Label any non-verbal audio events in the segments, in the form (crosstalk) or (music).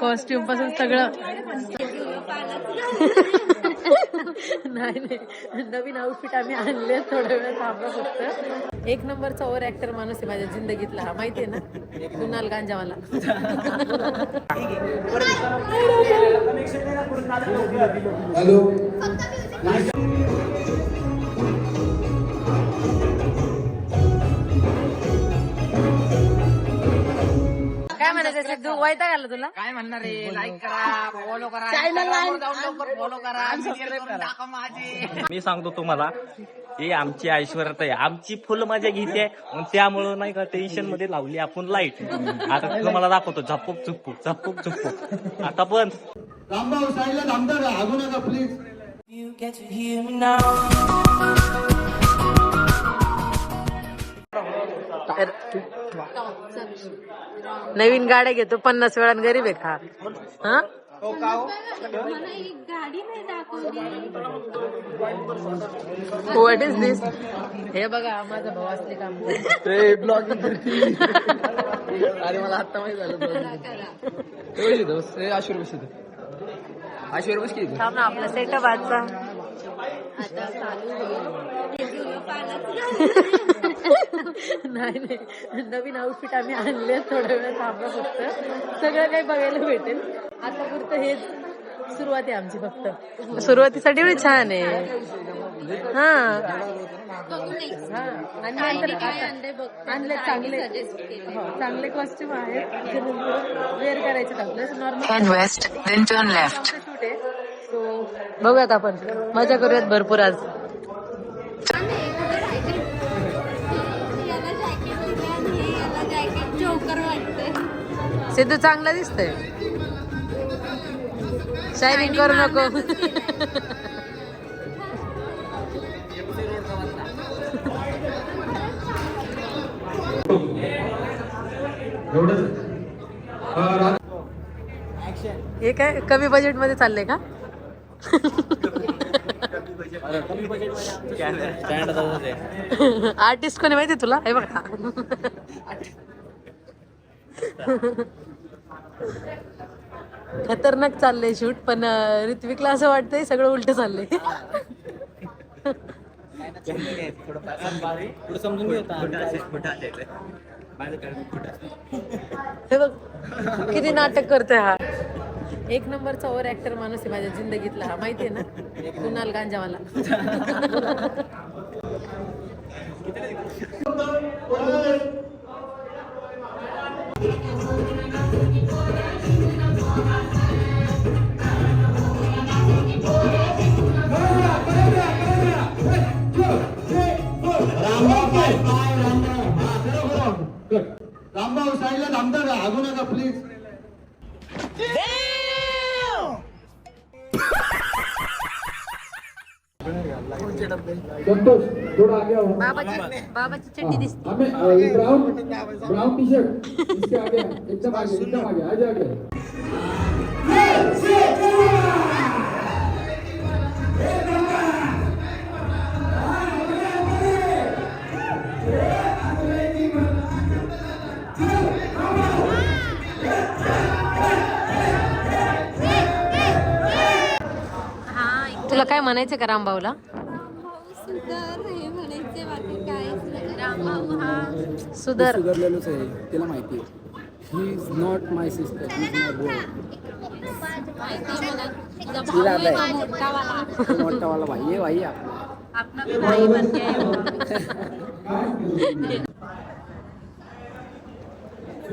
कॉस्ट्युमपासून सगळं. नाही नाही. नवीन आउटफिट आम्ही आणले थोड्या वेळ थांबलो फक्त. एक नंबरचा ओव्हर ऍक्टर माणूस आहे माझ्या जिंदगीतला हा माहितीये ना? कुणाल गांजावाला. हॅलो. म्हणायचं सिद्धू वैता घाला तुला? काय म्हणणार रे लाईक करा फॉलो करा Instagram वर जाऊन लवकर फॉलो करा. share करून टाका माझे. मी सांगतो तुम्हाला ही आमची ऐश्वर्यात आहे. आमची फुल मजा घेते. मग त्यामुळं नाही का टेन्शनमध्ये लावली आपण लाइट आता तुम्हाला दाखवतो झपूक झुपूक झपूक झुपूक आता पण रामभाऊ साईडला थांबता का? हागू नका प्लीज नवीन गाड्या घेतो पन्नास वेळा गरीब आहे का? हा? व्हॉट इज दिस हे बघा माझा भाऊ असले काम अरे मला आता माहीत झालं दोस्त आशू रुपये आशू रुपये किती थांब ना आपला सेटअप आजचा. (laughs) नाही नाही. नवीन आउटफिट आम्ही आणले थोड्या वेळ थांबलो फक्त. सगळं काही बघायला भेटेल. आता पुरतं हेच सुरुवात आहे आमची फक्त. सुरुवातीसाठी एवढी छान आहे. हा. हा. आणि नंतर आता आणले चांगले हो, चांगले कॉस्ट्युम आहेत. वेअर करायचे आपलं normal Turn west, then turn left. Shoot आहे. सो बघूयात आपण. मजा करूयात भरपूर आज. सिद्धू चांगला दिसतंय. शायनिंग करू नको. हे काय कमी बजेटमध्ये चाललंय का? आर्टिस्ट कोणी माहिती तुला? हे बघा. (laughs) खतरनाक चाललंय शूट पण ऋत्विकला असं वाटतंय सगळं उलट चाललंय. हे बघ किती नाटक करतोय हा. एक नंबरचा ओव्हर ऍक्टर माणूस आहे माझ्या जिंदगीतला हा माहितीये ना? कुणाल गांजावाला. (laughs) साईडला थांबता का हागू नका प्लीज संतोष थोड़ा आगे आओ बाबाची बाबाची चड्डी दिसते. हमें ब्राउन ब्राउन टी शर्ट इसके आगे एकदम आगे एकदम आगे. आगे आगे काय म्हणायचं का रामभाऊला सुधर. सुधारलेलोच आहे तिला माहिती आहे. He is not my sister he is my मोठावाला मोठा वाला भाई आहे भाई आपला. (laughs)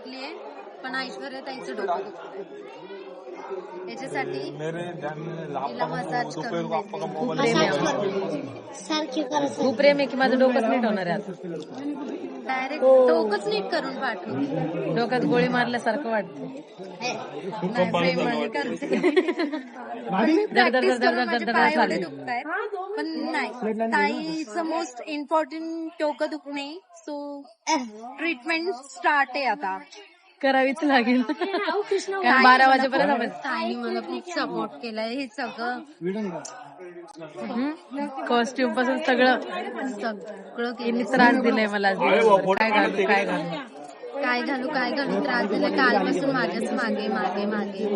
थकली आहे पण ऐश्वर्या ताईचं डोकं दुखतंय. याच्यासाठी तिला मसाज करून देते. खूप प्रेम आहे. खूप प्रेम आहे की माझं डोकंच नीट होणार आहे आता? डायरेक्ट डोकंच नीट करून पाठवू. डोक्यात गोळी मारल्यासारखं वाटतं. नाही प्रेमाने करते. करून माझे पाय एवढे. दुखतायत. पण नाही ताईचं मोस्ट इम्पॉर्टंट डोकं दुखणे सो ट्रीटमेंट स्टार्ट आहे आता. करावीच लागेल. कारण बारा वाजेपर्यंत आपण ताईने मला खूप सपोर्ट केलाय हे सगळं. कॉस्ट्युमपासून सगळं सगळं यांनी त्रास दिलाय मला. काय घालू काय घालू? काय घालू काय घालू? त्रास दिला कालपासून माझ्याच मागे मागे मागे.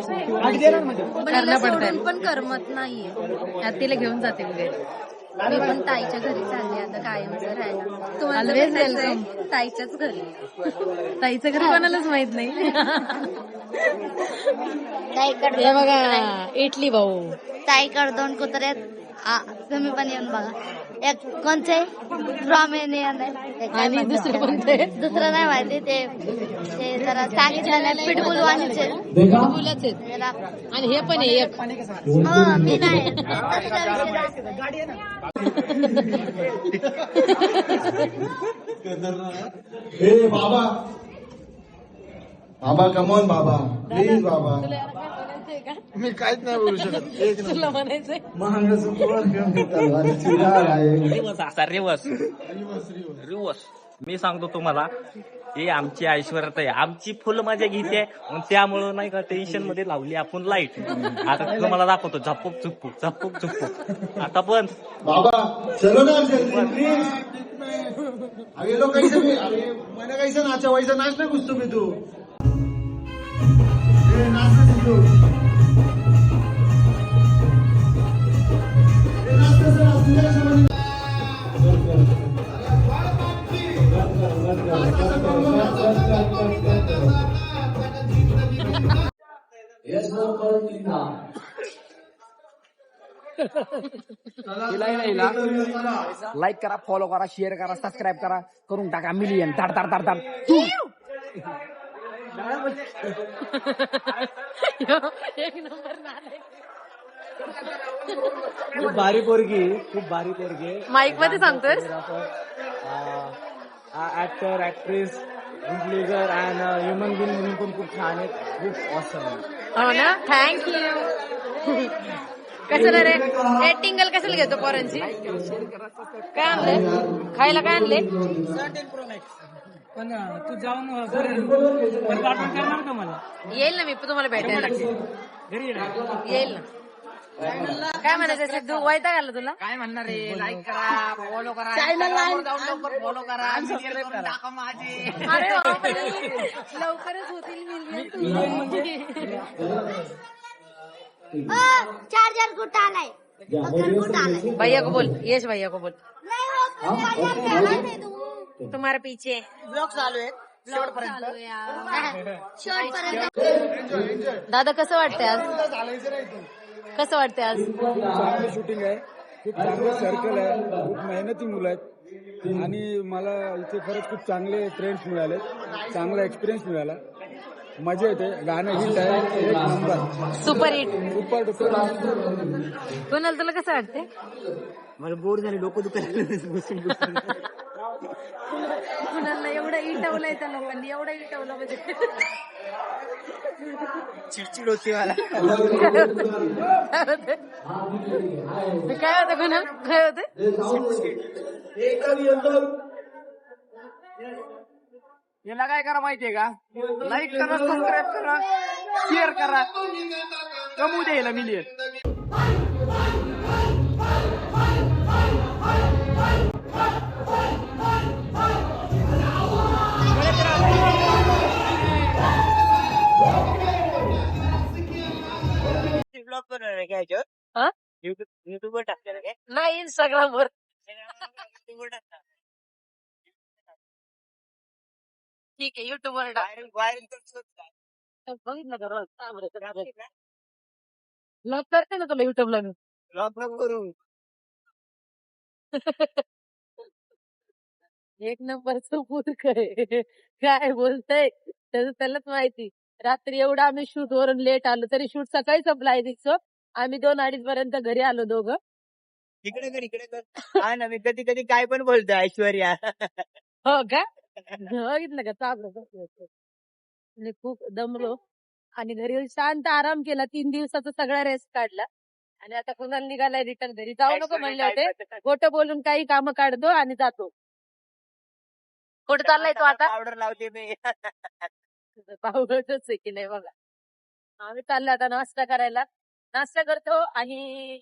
पण. सोडून पण करमत नाहीये. तिला घेऊन जाते उद्या. मी पण ताईच्या घरी चालले आता कायमचं राहायला. तुम्हाला Always भेटायचंय ताईच्याच घरी. ताईचं घरी कोणालाच माहीत नाही. हे बघा इटली भाऊ. ताईकडे दोन कुत्रे आहेत. आ, तुम्ही पण येऊन बघा. एक कोणते रॉमेनियन आहे आणि दुसरं? कोणतं दुसरं नाही माहिती ते ते जरा सांगितलं नाही पिटबुल वाणीचे. आहेत. जरा आणि हे पण आहे एक. हो मी नाही. बाबा. बाबा कमॉन बाबा. प्लीज बाबा. मी काहीच नाही बोलू शकत. (laughs) एक तुला म्हणायचंय? महागाचं पोळं घेऊन येतात. आणि चिराग आहे रिवर्स असा रिवर्स रिवर्स मी सांगतो तुम्हाला हे आमची ऐश्वर्यात आहे. आमची फुल मजा घेते आणि त्यामुळं नाही का टेन्शनमध्ये लावली आपण लाइट आता तुम्हाला दाखवतो झपूक झुपूक झपूक झुपूक. आता पण. बाबा चलो ना जल्दी प्लीज अब ये लोग कैसे भी अरे मैंने कैसे नाचा वैसे नाचना कुछ तुम्हें तू. लाईक करा फॉलो करा शेअर करा सबस्क्राईब करा करून टाका मिलियन ताड ताड ताड ताड एक नंबर. (laughs) खूप भारी पोरगी खूप भारी पोरगी. माईकमध्ये सांगतोय actor actress influencer and human being म्हणून पण खूप छान आहेत. खूप ऑसम हो ना? थँक्यू कशाला रे? हे टिंगल कशाला घेतो पोरांची? काय आणले खायला काय आणले पण तू जाऊन पाठवण करणार का मला? येईल ना मी पण तुम्हाला भेटायला घरी येईल ना. काय म्हणायचं सिद्धू वैता घाला तुला? काय म्हणणार रे? लाईक करा फॉलो करा लवकर फॉलो करा माझे. अरे बापरे. (laughs) लवकरच होतील चार्जर कुठं आलाय कुठं आलाय? भैया को बोल यश भैया को बोल. नाही हो नाही तू. तुम्हारे पीछे. शेवट पर्यंत. (laughs) दादा कसं वाटतंय आज? कसं वाटतंय आज? चांगलं शूटिंग आहे. खूप चांगलं सर्कल आहे. खूप मेहनती मुलं आहेत. आणि मला इथे खरंच खूप चांगले फ्रेंड्स मिळाले. चांगला एक्सपिरियन्स मिळाला. मजा येते. गाणं हिट आहे. एक number super hit super duper कोणाला तुला कसं वाटतंय? मला बोर झाले डोकं दुखायला बसून. कुणाला एवढं इटवलंय त्या लोकांनी एवढं इटवलं म्हणजे. चिडचिड होती मला. काय होतं कुणा? काय होतं? याला काय करा माहितीये का? लाईक करा सबस्क्राईब करा शेअर करा. कमू द्यायला मिलियन इंस्टाग्राम वर ठीक आहे युट्यूब वर टाक बघितलं का रोज करते ना तुला युट्यूबला मी. करू? (laughs) एक नंबरचं मूर्ख आहे काय बोलतय? त्याचं त्यालाच माहिती. रात्री एवढं आम्ही शूट वरून लेट आलो तरी शूट सकाळी संपला दिसतो आम्ही दोन अडीच पर्यंत घरी आलो दोघं. इकडे कर इकडे कर. (laughs) हा ना मी कधी कधी काय पण बोलतो ऐश्वर्या. हो का? (laughs) बघितलं का? चाललं बसलं होतं. आणि खूप दमलो. आणि घरी येऊन शांत आराम केला. तीन दिवसाचा सगळा रेस्ट काढला. आणि आता कुणाला निघालाय रिटर्न घरी? जाऊ नको म्हणले होते. खोटं बोलून काही कामं काढतो आणि जातो. कुठं चाललाय तो आता? पावडर लावते मी. (laughs) पावडरच आहे की नाही बघा. आम्ही चाललो आता नाश्ता करायला. नाश्ता करतो आणि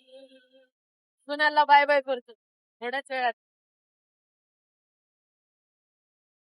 सुनाला बाय बाय करतो. थोड्याच वेळात.